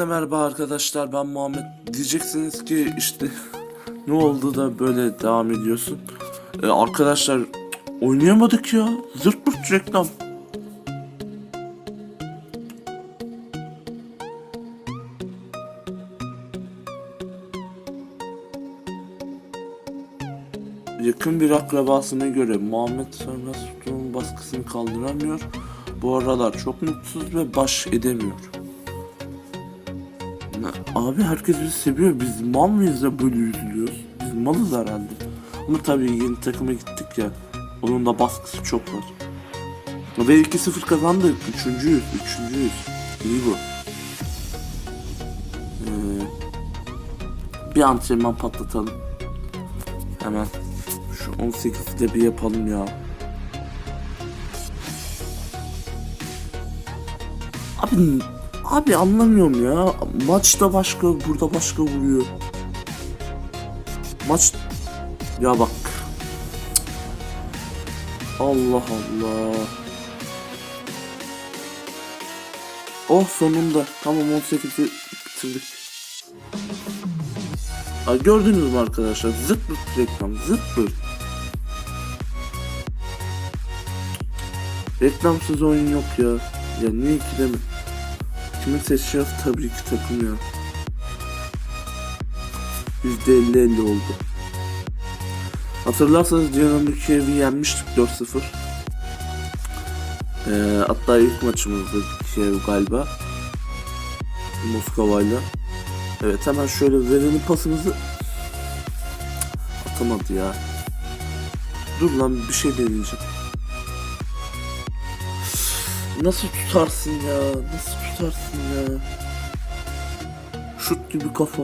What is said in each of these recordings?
Hepinize merhaba arkadaşlar ben Muhammed diyeceksiniz ki işte ne oldu da böyle devam ediyorsun Ee, Arkadaşlar oynayamadık ya zırt pırt reklam Yakın bir akrabasına göre Muhammed Sönmez Sultan'ın baskısını kaldıramıyor. Bu aralar çok mutsuz ve baş edemiyor. Ne- Abi herkes bizi seviyor. Biz mal mıyız da böyle üzülüyoruz? Biz malız herhalde. Ama tabii yeni takıma gittik ya. Onun da baskısı çok var. Ve 2-0 kazandık. Üçüncüyüz. Üçüncüyüz. İyi bu. Ee, bir antrenman patlatalım. Hemen. Şu 18'de bir yapalım ya. Abi abi anlamıyorum ya. Maçta başka, burada başka vuruyor. Maç ya bak. Allah Allah. Oh sonunda. Tamam 18'i bitirdik. Ay gördünüz mü arkadaşlar? Zırt pırt reklam. Zırt pırt. Reklamsız oyun yok ya. Ya niye ki Kimi seçeceğiz tabii ki takım ya. %50-50 oldu. Hatırlarsanız Dinamo Kiev'i yenmiştik 4-0. Ee, hatta ilk maçımızdı Kiev galiba. Moskova'yla. Evet hemen şöyle verelim pasımızı. Atamadı ya. Dur lan bir şey deneyeceğim. Nasıl tutarsın ya? Nasıl tutarsın ya? Şut gibi kafa.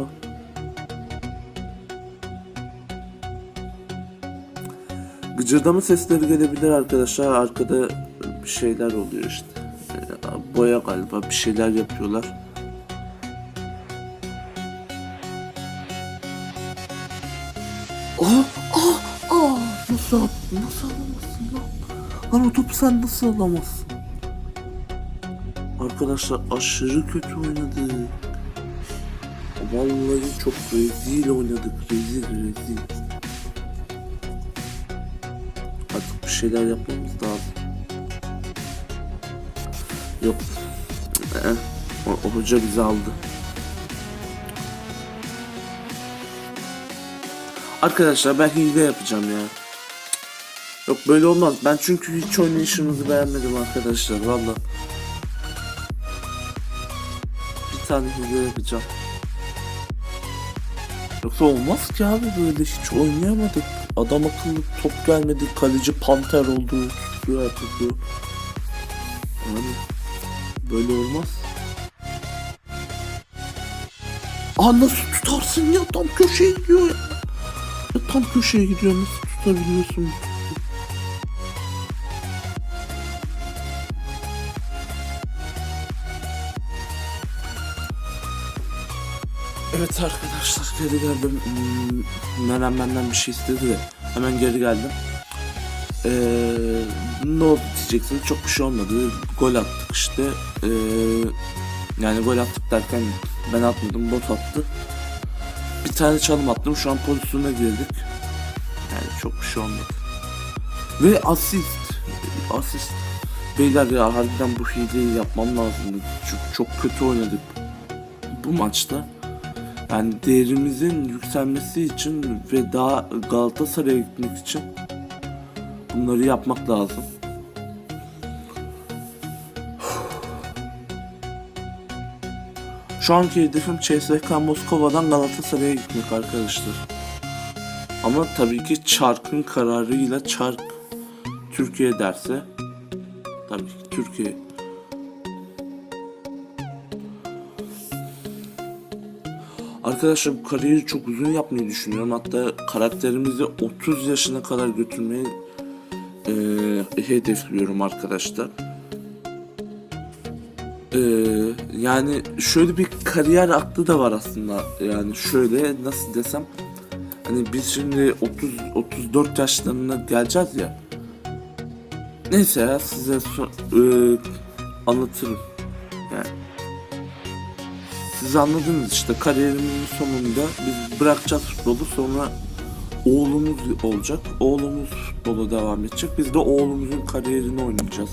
Gıcırdama sesleri gelebilir arkadaşlar. Arkada bir şeyler oluyor işte. Ee, Boya galiba bir şeyler yapıyorlar. Aa, aa, aa, nasıl, nasıl alamazsın lan? Lan o topu sen nasıl alamazsın? Arkadaşlar aşırı kötü oynadık. Vallahi çok rezil oynadık. Rezil rezil. Artık bir şeyler yapmamız lazım. Yok. Eh, o, o hoca bizi aldı. Arkadaşlar ben hile yapacağım ya. Yok böyle olmaz. Ben çünkü hiç oynayışımızı beğenmedim arkadaşlar. Vallahi. Bir tane hile yapacağım. Yoksa olmaz ki abi böyle hiç oynayamadık. Adam akıllı top gelmedi. Kaleci panter oldu. Tutuyor. Yani böyle olmaz. Aa nasıl tutarsın ya tam köşeye gidiyor ya. ya tam köşeye gidiyor nasıl tutabiliyorsun? Evet arkadaşlar geri geldim. Hmm, Meral benden bir şey istedi de hemen geri geldim. Ee, ne oldu diyeceksiniz çok bir şey olmadı. Gol attık işte. Ee, yani gol attık derken ben atmadım bot attı. Bir tane çalım attım şu an pozisyona girdik. Yani çok bir şey olmadı. Ve asist. Asist. Beyler ya harbiden bu hileyi yapmam lazımdı. Çünkü çok kötü oynadık bu maçta. Yani değerimizin yükselmesi için ve daha Galatasaray'a gitmek için bunları yapmak lazım. Şu anki hedefim CSKA Moskova'dan Galatasaray'a gitmek arkadaşlar. Ama tabii ki Çark'ın kararıyla Çark Türkiye derse tabii ki Türkiye Arkadaşlar bu kariyeri çok uzun yapmayı düşünüyorum. Hatta karakterimizi 30 yaşına kadar götürmeyi e, hedefliyorum arkadaşlar. E, yani şöyle bir kariyer aklı da var aslında. Yani şöyle nasıl desem hani biz şimdi 30 34 yaşlarına geleceğiz ya. Neyse ya size so- e, anlatırım. Anladınız işte kariyerimizin sonunda biz bırakacağız futbolu sonra oğlumuz olacak. Oğlumuz futbola devam edecek. Biz de oğlumuzun kariyerini oynayacağız.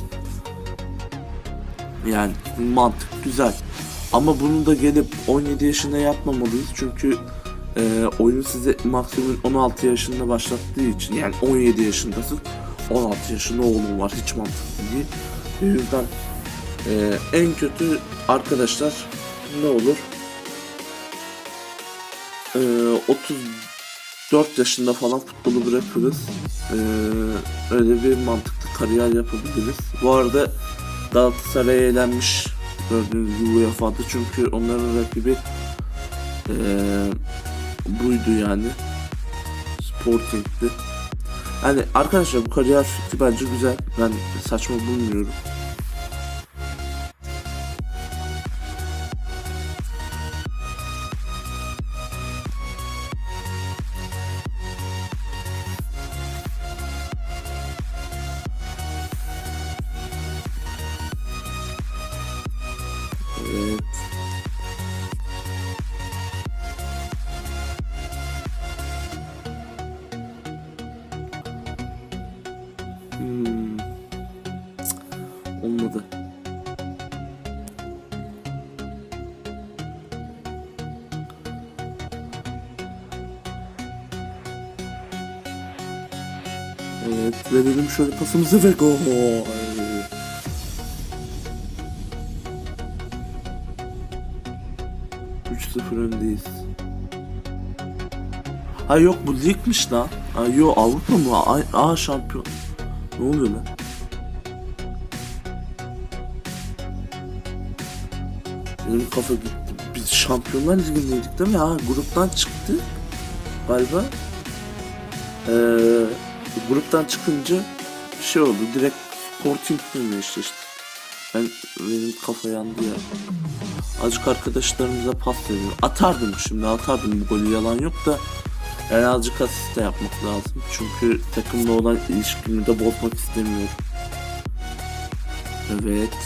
Yani mantık güzel. Ama bunu da gelip 17 yaşında yapmamalıyız çünkü e, oyun size maksimum 16 yaşında başlattığı için yani 17 yaşındasın 16 yaşında oğlum var hiç mantıklı değil. O yüzden e, en kötü arkadaşlar ne olur? E, 34 yaşında falan futbolu bırakırız. E, öyle bir mantıklı kariyer yapabiliriz. Bu arada Galatasaray'a eğlenmiş gördüğünüz gibi UEFA'da çünkü onların rakibi e, buydu yani. Sporting'di. Yani arkadaşlar bu kariyer fikri bence güzel. Ben saçma bulmuyorum. Hmm. Cık, Olmadı. Evet verelim şöyle pasımızı ve gol. 3-0 öndeyiz. Ha yok bu ligmiş lan. Ha yok Avrupa mı? Aa şampiyon. Ne oluyor lan? Benim kafa gitti. Biz Şampiyonlar Ligi'ndeydik değil mi? Ha gruptan çıktı galiba. Ee, gruptan çıkınca şey oldu. Direkt Sporting'le eşleşti. Ben benim kafa yandı ya. Azıcık arkadaşlarımıza pas veriyorum. Atardım şimdi atardım bu golü yalan yok da yani azıcık asist de yapmak lazım. Çünkü takımla olan ilişkimi de bozmak istemiyorum. Evet.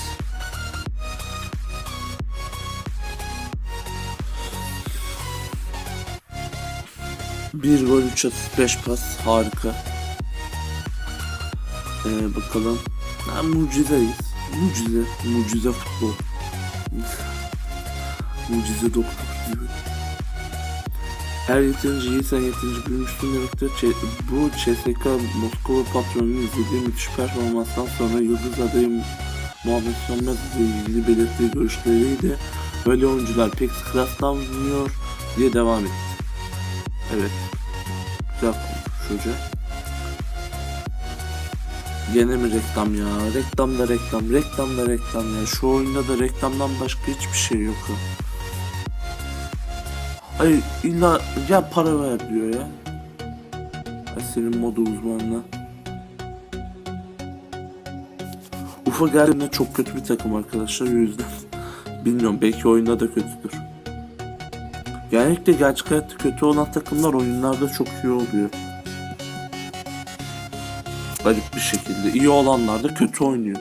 Bir gol, üç asist, beş pas. Harika. Ee, bakalım. Ha, mucizeyiz. Mucize. Mucize futbol. Mucize doktor. Her yeterince iyisen yeterince büyümüşsün demektir. Ç- bu CSK Moskova patronunun izlediği müthiş performanstan sonra Yıldız adayı Muhammed Sönmez ile ilgili belirttiği görüşleriydi. Böyle oyuncular pek rastlanmıyor diye devam etti. Evet. Güzel konuşmuş. Gene mi reklam ya? Reklam da reklam, reklam da reklam ya. Şu oyunda da reklamdan başka hiçbir şey yok ya. Hayır illa ya para ver diyor ya. Ya senin moda uzmanına. Ufa geldiğinde çok kötü bir takım arkadaşlar o yüzden. Bilmiyorum belki oyunda da kötüdür. Genellikle gerçek hayatta kötü olan takımlar oyunlarda çok iyi oluyor. Garip bir şekilde. iyi olanlar da kötü oynuyor.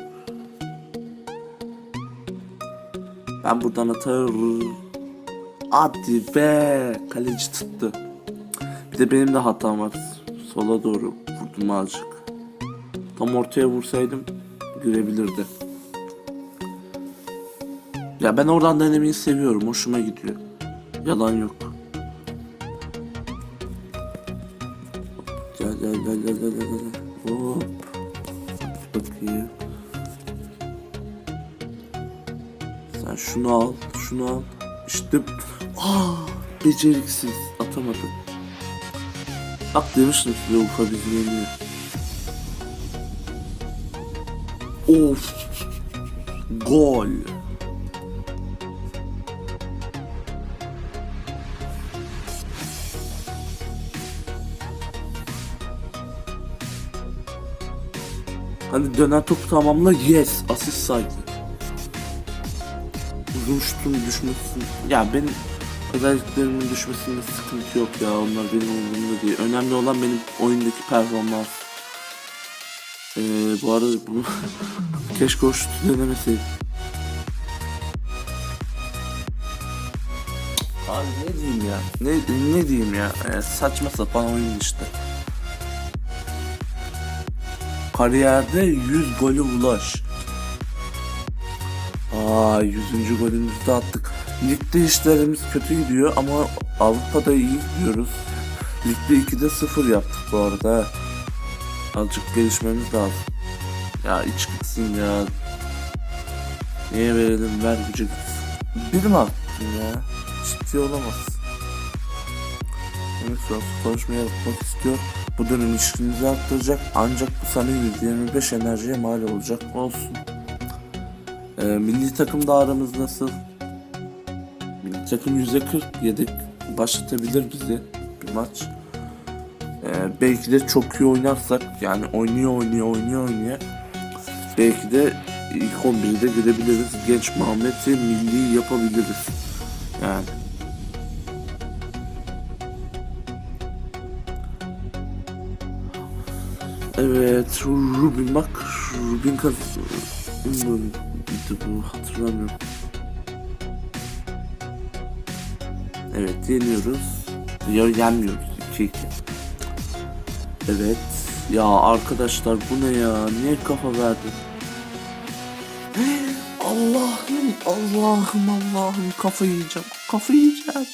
Ben buradan atarım. Hadi be. Kaleci tuttu. Bir de benim de hatam var. Sola doğru vurdum azıcık. Tam ortaya vursaydım girebilirdi. Ya ben oradan denemeyi seviyorum. Hoşuma gidiyor. Yalan yok. Gel gel gel gel gel. gel. Hop. Bakayım. Sen şunu al, şunu al. İşte Aa, beceriksiz atamadı. Bak demiştim size Ufa bizi yeniyor. Of. Gol. Hani dönen topu tamamla yes asist saydı. Uzun şutun düşmesi ya benim özelliklerimin düşmesinde sıkıntı yok ya onlar benim umurumda değil. Önemli olan benim oyundaki performans. Ee, bu arada bunu keşke o şutu denemeseydim. Abi ne diyeyim ya? Ne, ne diyeyim ya? Ee, saçma sapan oyun işte. Kariyerde 100 golü ulaş. Aa 100. golümüzü de attık. Ligde işlerimiz kötü gidiyor ama Avrupa'da iyi gidiyoruz. Ligde 2'de 0 yaptık bu arada. Azıcık gelişmemiz lazım. Ya iç gitsin ya. Niye verelim ver gücü. Bir mi attın ya? Ciddi olamaz. Evet Suat konuşmaya yapmak istiyor. Bu dönem ilişkinizi arttıracak ancak bu sana 125 enerjiye mal olacak olsun. Ee, milli takım da aramız nasıl? Takım %40 yedik. Başlatabilir bizi bir maç. Ee, belki de çok iyi oynarsak yani oynuyor oynuyor oynuyor oynuyor. Belki de ilk 11'de girebiliriz. Genç Muhammed'i milli yapabiliriz. Yani. Evet, Rubin bak, Rubin kaz... Bilmiyorum, bu hatırlamıyorum. Evet, yeniyoruz. Ya yenmiyoruz, 2-2. Evet. Ya arkadaşlar bu ne ya? Niye kafa verdi? Allah'ım, Allah'ım, Allah'ım kafa yiyeceğim. Kafa yiyeceğim.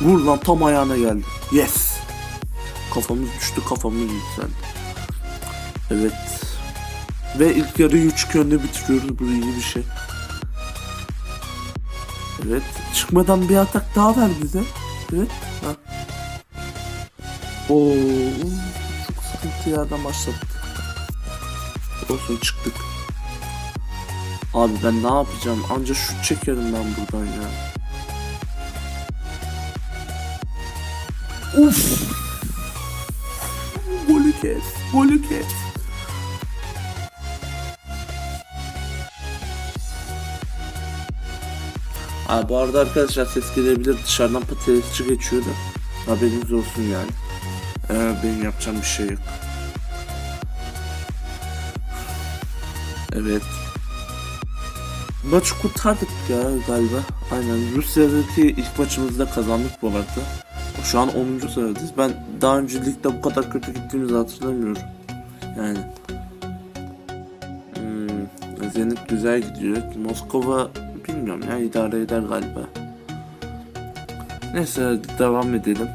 Vur lan tam ayağına geldi. Yes. Kafamız düştü, kafamız yükseldi. Evet. Ve ilk yarıyı 3 önde bitiriyoruz. Bu iyi bir şey. Evet. Çıkmadan bir atak daha ver bize. Evet. Ha. Oo, çok sıkıntı yerden başladık. Olsun çıktık. Abi ben ne yapacağım? Anca şut çekerim ben buradan ya. Uf! Golü kes, golü kes. Ha, bu arada arkadaşlar ses gelebilir dışarıdan patatesçi geçiyordu. Haberiniz olsun yani. Ee, benim yapacağım bir şey yok. Evet. Maçı kurtardık ya galiba. Aynen Rusya'daki ilk maçımızda kazandık bu arada. Şu an 10. sıradayız. Ben daha önce ligde bu kadar kötü gittiğimizi hatırlamıyorum. Yani. Hmm, Zenit güzel gidiyor. Moskova bilmiyorum ya idare eder galiba. Neyse devam edelim.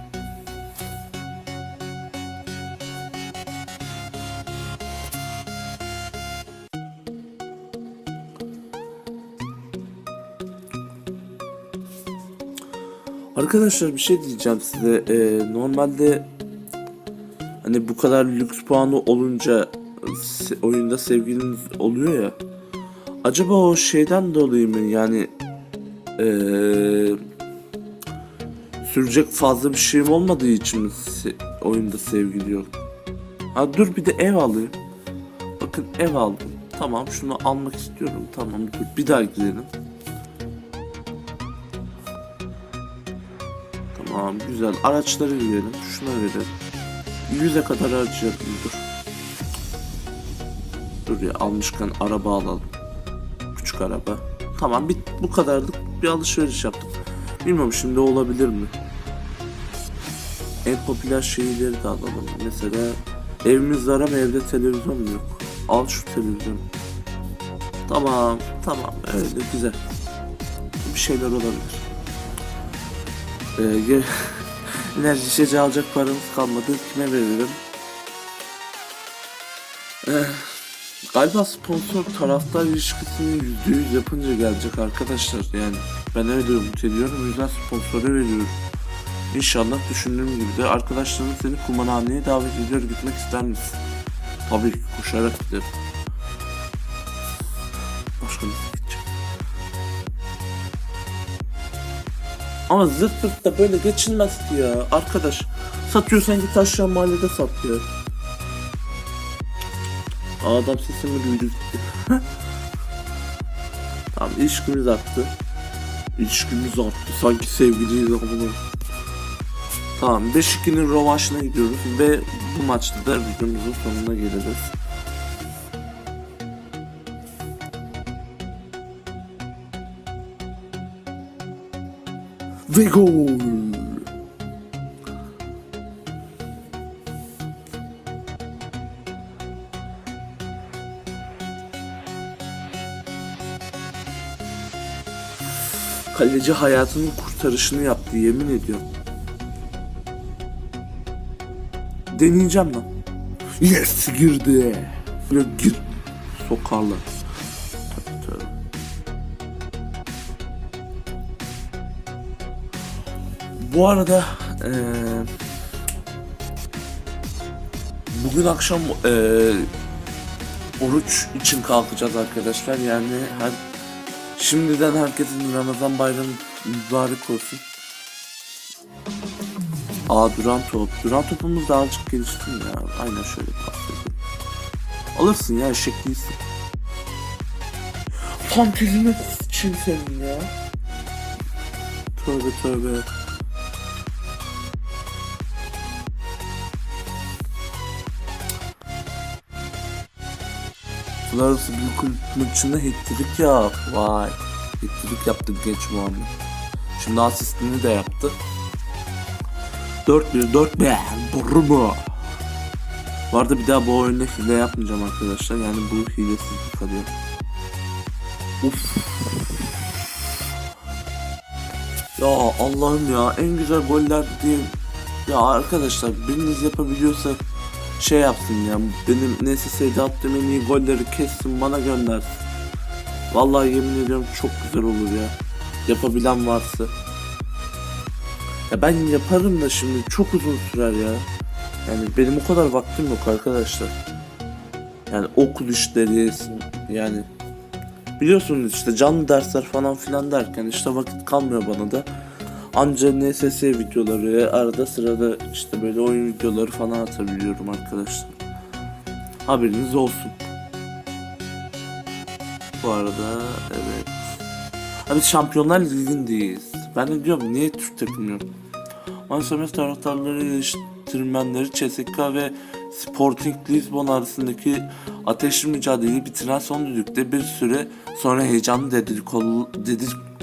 Arkadaşlar bir şey diyeceğim size. Ee, normalde hani bu kadar lüks puanı olunca oyunda sevgiliniz oluyor ya. Acaba o şeyden dolayı mı yani ee, sürecek fazla bir şeyim olmadığı için mi se- oyunda sevgili yok? Ha dur bir de ev alayım. Bakın ev aldım. Tamam şunu almak istiyorum. Tamam dur bir daha gidelim. Tamam güzel. Araçları verelim. Şuna verelim. 100'e kadar harcayalım. Dur. Dur ya almışken araba alalım. Araba. Tamam bir, bu kadarlık bir alışveriş yaptık. Bilmiyorum şimdi olabilir mi? En popüler şeyleri de alalım. Mesela evimiz var ama evde televizyon yok? Al şu televizyonu. Tamam tamam öyle güzel. Bir şeyler olabilir. Ee, enerji içeceği alacak paramız kalmadı. Kime veririm? Ee, galiba sponsor taraftar ilişkisini %100 yapınca gelecek arkadaşlar. Yani ben öyle umut ediyorum. O yüzden sponsora veriyorum. İnşallah düşündüğüm gibi de arkadaşların seni kumarhaneye davet ediyor. Gitmek ister misin? Tabii ki koşarak giderim. Başka nasıl gideceğim? Ama zırt pırt da böyle geçilmez ki ya. Arkadaş satıyorsan git aşağı mahallede sat ya. Adam sesimi duydu. Tam ilişkimiz arttı. İlişkimiz arttı. Sanki sevgiliyiz ama. Tamam 5-2'nin rövanşına gidiyoruz ve bu maçta da videomuzun sonuna geliriz. Ve gol! Kaleci hayatının kurtarışını yaptı yemin ediyorum. Deneyeceğim lan. Yes girdi. Böyle gir. Sokarlar. Tabii tabii. Bu arada eee, bugün akşam eee, oruç için kalkacağız arkadaşlar. Yani her şimdiden herkesin Ramazan bayramı mübarek olsun. Aa duran top. Duran topumuz daha azıcık gelişti ya. Aynen şöyle edelim. Alırsın ya eşek değilsin. Fantezime için senin ya. Tövbe tövbe. Uluslararası Büyük Kulüp maçında hat-trick yap. Vay. Hat-trick yaptı genç Muhammed. Şimdi asistini de yaptı. 4-1 4-1 Doğru mu? Bu arada bir daha bu oyunda hile yapmayacağım arkadaşlar. Yani bu hilesizlik kalıyor. Uf. Ya Allah'ım ya en güzel goller diye ya arkadaşlar biriniz yapabiliyorsa şey yapsın ya benim NSS'de attığım en iyi golleri kessin bana göndersin. Vallahi yemin ediyorum çok güzel olur ya. Yapabilen varsa. Ya ben yaparım da şimdi çok uzun sürer ya. Yani benim o kadar vaktim yok arkadaşlar. Yani okul işleri yani biliyorsunuz işte canlı dersler falan filan derken işte vakit kalmıyor bana da. Anca NSS videoları arada sırada işte böyle oyun videoları falan atabiliyorum arkadaşlar. Haberiniz olsun. Bu arada evet. Abi Şampiyonlar Ligi'ndeyiz. Ben de diyorum niye Türk takımı yok? Manchester taraftarları eleştirmenleri CSK ve Sporting Lisbon arasındaki ateşli mücadeleyi bitiren son düdükte bir süre sonra heyecanlı dedikodu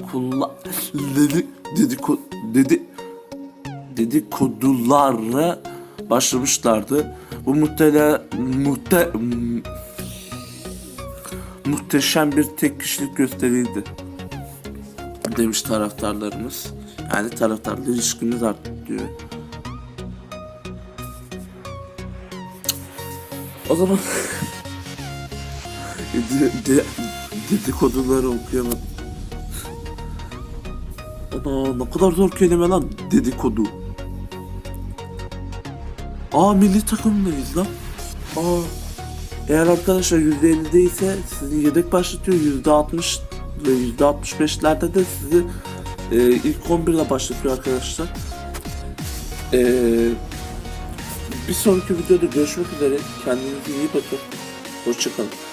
dedikodu dedi dedikodu dedi dedikodulara başlamışlardı. Bu muhtele muhte muhteşem bir tek kişilik gösteriydi demiş taraftarlarımız. Yani taraftarla ilişkimiz arttı diyor. O zaman de, de, dedikoduları okuyamadım. Ana ne kadar zor kelime lan dedikodu. Aa milli takımdayız lan. Aa eğer arkadaşlar %50'de ise sizi yedek başlatıyor %60 ve %65'lerde de sizi e, ilk 11'de başlatıyor arkadaşlar. E, bir sonraki videoda görüşmek üzere. Kendinize iyi bakın. Hoşçakalın.